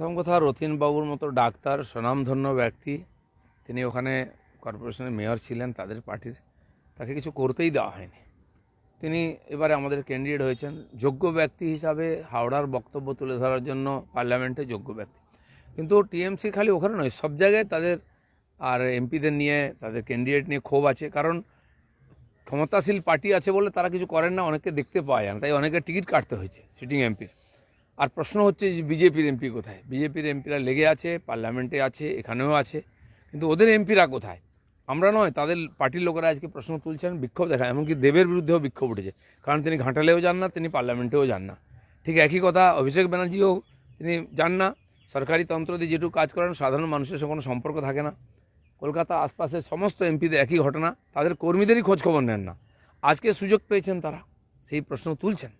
প্রথম কথা, রথিন বাবুর মতো ডাক্তার, স্বনামধন্য ব্যক্তি। তিনি ওখানে কর্পোরেশনের মেয়র ছিলেন, তাদের পার্টির। তাকে কিছু করতেই দেওয়া হয়নি। তিনি এবারে আমাদের ক্যান্ডিডেট হয়েছেন। যোগ্য ব্যক্তি হিসাবে হাওড়ার বক্তব্য তুলে ধরার জন্য পার্লামেন্টে যোগ্য ব্যক্তি। কিন্তু টিএমসি খালি ওখানে নয়, সব জায়গায় তাদের আর এমপিদের নিয়ে, তাদের ক্যান্ডিডেট নিয়ে ক্ষোভ আছে। কারণ ক্ষমতাশীল পার্টি আছে বলে তারা কিছু করেন না অনেকে দেখতে পাওয়া যায় না। তাই অনেকে টিকিট কাটতে হয়েছে, সিটিং এমপির। আর প্রশ্ন হচ্ছে যে বিজেপির এমপি কোথায়? বিজেপির এমপিরা লেগে আছে, পার্লামেন্টে আছে, এখানেও আছে, কিন্তু ওদের এমপিরা কোথায়? আমরা নয়, তাদের পার্টির লোকেরা আজকে প্রশ্ন তুলছেন, বিক্ষোভ দেখায়, এমনকি দেবের বিরুদ্ধেও বিক্ষোভ উঠেছে। কারণ তিনি ঘাটালেও যান না, তিনি পার্লামেন্টেও যান না। ঠিক একই কথা, অভিষেক ব্যানার্জিও তিনি যান না। সরকারি তন্ত্র দিয়ে যেটুকু কাজ করেন, সাধারণ মানুষের সঙ্গে কোনো সম্পর্ক থাকে না। কলকাতা আশপাশের সমস্ত এমপিদের একই ঘটনা, তাদের কর্মীদেরই খোঁজখবর নেন না। আজকে সুযোগ পেয়েছেন তারা, সেই প্রশ্ন তুলছেন।